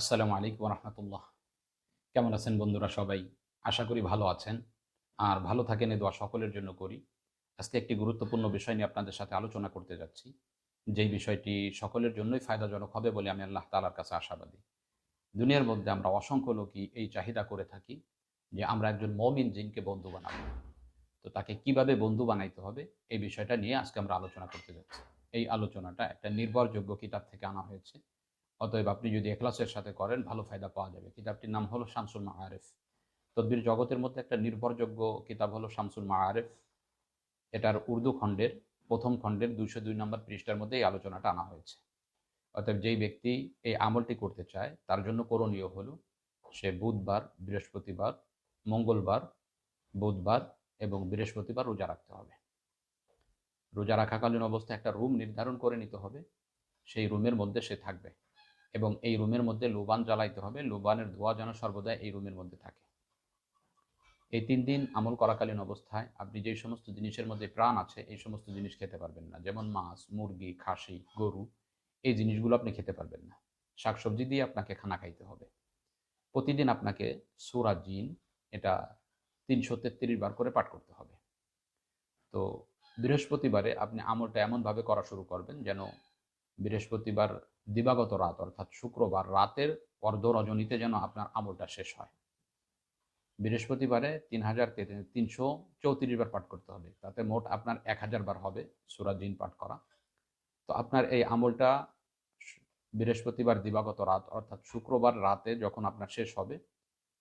আসসালামু আলাইকুম রহমতুল্লাহ কেমন আছেন বন্ধুরা সবাই? আশা করি ভালো আছেন। আর ভালো থাকেন এ দোয়া সকলের জন্য করি। আজকে একটি গুরুত্বপূর্ণ বিষয় নিয়ে আপনাদের সাথে আলোচনা করতে যাচ্ছি। যেই বিষয়টি সকলের জন্যই ফায়দাজনক হবে বলে আমি আল্লাহ তালার কাছে আশাবাদী। দুনিয়ার মধ্যে আমরা অসংখ্য লোকই এই চাহিদা করে থাকি যে আমরা একজন মমিন জিনকে বন্ধু বানাবো। তো তাকে কীভাবে বন্ধু বানাইতে হবে, এই বিষয়টা নিয়ে আজকে আমরা আলোচনা করতে যাচ্ছি। এই আলোচনাটা একটা নির্ভরযোগ্য কিতাব থেকে আনা হয়েছে। অতএব আপনি যদি এখলাসের সাথে করেন, ভালো ফায়দা পাওয়া যাবে। কিতাবটির নাম হলো শামসুল মাআরেফ। তদ্বির জগতের মধ্যে একটা নির্ভরযোগ্য কিতাব হলো শামসুল মাআরেফ। এটার উর্দু খণ্ডের, প্রথম খণ্ডের দুইশো দুই নম্বর পৃষ্ঠার মধ্যে এই আলোচনাটা আনা হয়েছে। অতএব যেই ব্যক্তি এই আমলটি করতে চায়, তার জন্য করণীয় হলো, সে বুধবার, বৃহস্পতিবার, মঙ্গলবার, বুধবার এবং বৃহস্পতিবার রোজা রাখতে হবে। রোজা রাখাকালীন অবস্থায় একটা রুম নির্ধারণ করে নিতে হবে। সেই রুমের মধ্যে সে থাকবে। এবং এই রুমের মধ্যে লোবান জ্বালাইতে হবে। লোবানের ধোয়া যেন সর্বদা এই রুমের মধ্যে থাকে। এই তিন দিন আমল করাকালীন অবস্থায় আপনি যে সমস্ত জিনিসের মধ্যে প্রাণ আছে, এই সমস্ত জিনিস খেতে পারবেন না। যেমন মাছ, মুরগি, খাসি, গরু, এই জিনিসগুলো আপনি খেতে পারবেন না। শাকসবজি দিয়ে আপনাকে খানা খাইতে হবে। প্রতিদিন আপনাকে সুরা জিন, এটা তিনশো তেত্রিশ বার করে পাঠ করতে হবে। তো বৃহস্পতিবারে আপনি আমলটা এমনভাবে করা শুরু করবেন যেন বৃহস্পতিবার দিবাগত রাত, অর্থাৎ শুক্রবার রাতের অর্ধ রজনীতে যেন আপনার আমলটা শেষ হয়। বৃহস্পতিবারে তিন হাজার তিনশো চৌত্রিশ বার পাঠ করতে হবে। তাতে মোট আপনার এক হাজার বার হবে সুরাজিন পাঠ করা। তো আপনার এই আমলটা বৃহস্পতিবার দিবাগত রাত, অর্থাৎ শুক্রবার রাতে যখন আপনার শেষ হবে,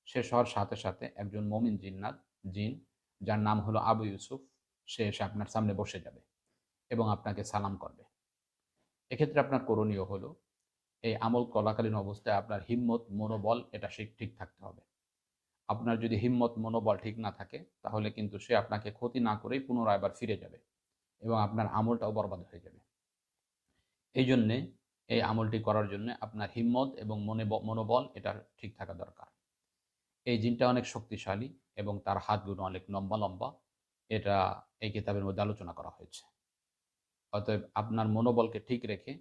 শেষ হওয়ার সাথে সাথে একজন মমিন জিন্নাত, জিন, যার নাম হলো আবু ইউসুফ, সে এসে আপনার সামনে বসে যাবে এবং আপনাকে সালাম করবে। এক্ষেত্রে আপনার করণীয় হলো, এই আমল কলাকালীন অবস্থায় আপনার হিম্মত, মনোবল, এটা ঠিক থাকতে হবে। আপনার যদি হিম্মত, মনোবল ঠিক না থাকে, তাহলে কিন্তু সে আপনাকে ক্ষতি না করেই পুনরায় আবার ফিরে যাবে এবং আপনার আমলটাও বরবাদ হয়ে যাবে। এই জন্যে এই আমলটি করার জন্য আপনার হিম্মত এবং মনে মনোবল এটা ঠিক থাকা দরকার। এই জিনটা অনেক শক্তিশালী এবং তার হাতগুলো অনেক লম্বা লম্বা, এটা এই কিতাবের মধ্যে আলোচনা করা হয়েছে। অতএব আপনার মনোবলকে ঠিক রেখে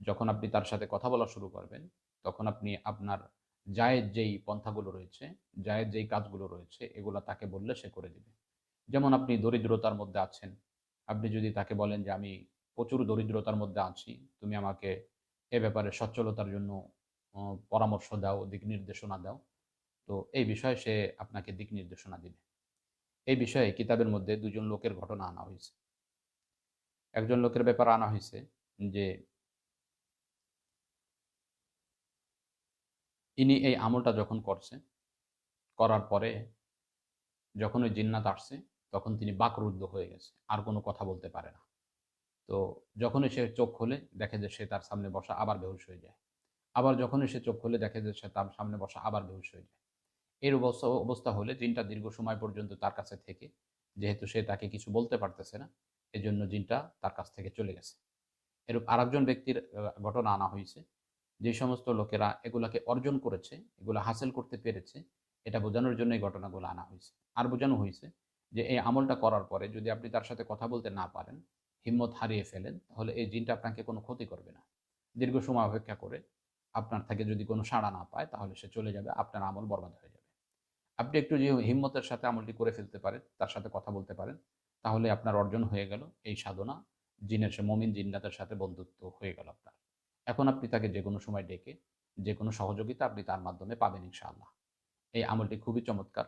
যখন আপনি তার সাথে কথা বলা শুরু করবেন, তখন আপনি আপনার জায়ের যেই পন্থাগুলো রয়েছে জায়ের যেই কাজগুলো রয়েছে, এগুলো তাকে বললে সে করে দিবে। যেমন আপনি দরিদ্রতার মধ্যে আছেন, আপনি যদি তাকে বলেন যে, আমি প্রচুর দরিদ্রতার মধ্যে আছি, তুমি আমাকে এ ব্যাপারে সচ্ছলতার জন্য পরামর্শ দাও, দিক নির্দেশনা দাও। তো এই বিষয়ে সে আপনাকে দিক নির্দেশনা দিবে। এই বিষয়ে কিতাবের মধ্যে দুজন লোকের ঘটনা আনা হয়েছে। একজন লোকের ব্যাপার আনা হয়েছে যে ইনি এই আমলটা যখন করছে, করার পরে যখন ওই জিন্নাত আসছে, তখন তিনি বাকরুদ্ধ হয়ে গেছে, আর কোনো কথা বলতে পারে না। তো যখনই সে চোখ খোলে, দেখে যে সে তার সামনে বসা আবার বেহুশ হয়ে যায়। আবার যখনই সে চোখ খোলে, দেখে যে সে তার সামনে বসা আবার বেহুশ হয়ে যায়। এর অবস্থা অবস্থা হলে জিনটা দীর্ঘ সময় পর্যন্ত তার কাছে থেকে, যেহেতু সে তাকে কিছু বলতে পারতেছে না এজন্য জিনটা তার কাছ থেকে চলে গেছে। এরূপ আরেকজন ব্যক্তির ঘটনা আনা হয়েছে। যে সমস্ত লোকেরা এগুলাকে অর্জন করেছে, এগুলো হাসিল করতে পেরেছে, এটা বোঝানোর জন্য এই ঘটনাগুলো আনা হয়েছে। আর বোঝানো হয়েছে যে এই আমলটা করার পরে যদি আপনি তার সাথে কথা বলতে না পারেন, হিম্মত হারিয়ে ফেলেন, তাহলে এই জিনটা আপনাকে কোনো ক্ষতি করবে না। দীর্ঘ সময় অপেক্ষা করে আপনার থেকে যদি কোনো সাড়া না পায়, তাহলে সে চলে যাবে, আপনার আমল বরবাদ হয়ে যাবে। আপনি একটু যে হিম্মতের সাথে আমলটি করে ফেলতে পারেন, তার সাথে কথা বলতে পারেন তাহলে আপনার অর্জন হয়ে গেল এই সাধনা। জিনের মমিন জিন্নাতের সাথে বন্ধুত্ব হয়ে গেল আপনার। এখন আপনি তাকে যে কোনো সময় ডেকে যে কোনো সহযোগিতা আপনি তার মাধ্যমে পাবেন ইনশাআল্লাহ। এই আমলটি খুবই চমৎকার।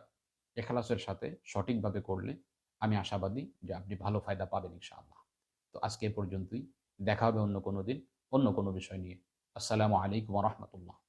এখালাসের সাথে সঠিকভাবে করলে আমি আশাবাদী যে আপনি ভালো ফায়দা পাবেন ইনশাআল্লাহ। তো আজকে এ পর্যন্তই। দেখা হবে অন্য কোনো দিন, অন্য কোনো বিষয় নিয়ে। আসসালামু আলাইকুম রহমতুল্লাহ।